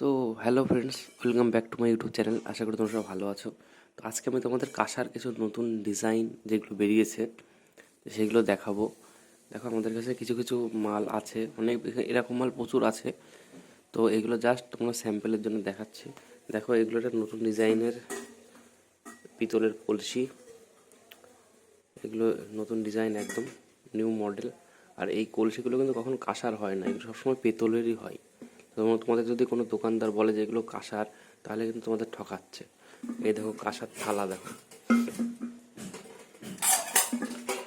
তো hello friends welcome back to my YouTube channel আশা করি তোমরা সব ভালো আছো। তো আজকে আমি তোমাদের কাঁসার কিছু নতুন ডিজাইন যেগুলো বেরিয়েছে, সেগুলো দেখাবো। দেখো আমাদের কাছে কিছু কিছু মাল আছে, অনেক এরকম মাল প্রচুর আছে। তো এগুলো জাস্ট তোমরা স্যাম্পেলের জন্য দেখাচ্ছি। দেখো এগুলো একটা নতুন ডিজাইনের পিতলের কলসি। এগুলো নতুন ডিজাইন একদম নিউ মডেল আর এই কলসিগুলো কিন্তু কখনো কাঁসার হয় না, এগুলো সবসময় পেতলেরই হয়। যেমন তোমাদের যদি কোনো দোকানদার বলে যে এগুলো কাঁসার, তাহলে কিন্তু তোমাদের ঠকাচ্ছে। এই দেখো কাঁসার থালা দেখো।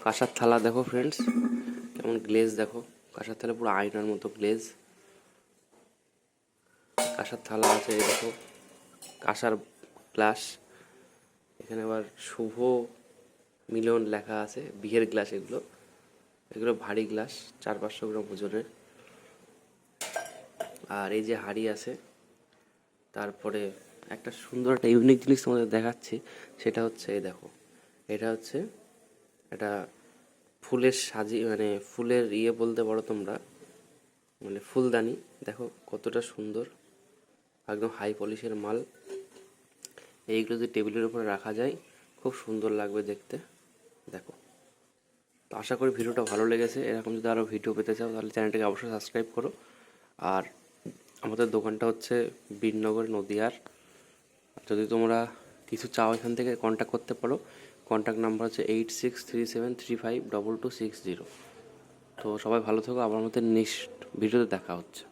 কাঁসার থালা দেখো ফ্রেন্ডস কেমন গ্লেজ দেখো। কাঁসার থালা পুরো আয়নার মতো গ্লেজ কাঁসার থালা আছে, এই দেখো। কাঁসার গ্লাস এখানে আবার শুভ মিলন লেখা আছে, বিয়ের গ্লাস এগুলো। এগুলো ভারী গ্লাস চার পাঁচশো গ্রাম ওজনের। আর এই যে হাড়ি আছে, তারপরে একটা সুন্দর একটা ইউনিক জিনিস তোমাদের দেখাচ্ছি, সেটা হচ্ছে, এই দেখো, এটা হচ্ছে এটা ফুলের সাজি মানে ফুলের ইয়ে বলতে পারো তোমরা মানে ফুলদানি, দেখো কতটা সুন্দর, একদম হাই পলিশের মাল, এইগুলো যদি টেবিলের উপরে রাখা যায়, খুব সুন্দর লাগবে দেখতে, দেখো। তো আশা করি ভিডিওটা ভালো লেগেছে, এরকম যদি আরও ভিডিও পেতে চাও, তাহলে চ্যানেলটাকে অবশ্যই সাবস্ক্রাইব করো, আর আমাদের দোকানটা হচ্ছে বীরনগর নদীয়ার। যদি তোমরা কিছু চাও এখান থেকে কন্ট্যাক্ট করতে পারো। কন্ট্যাক্ট নাম্বার হচ্ছে eight six three seven three five double two six zero তো সবাই ভালো থাকো, আবার আমাদের নেক্সট ভিডিওতে দেখা হচ্ছে।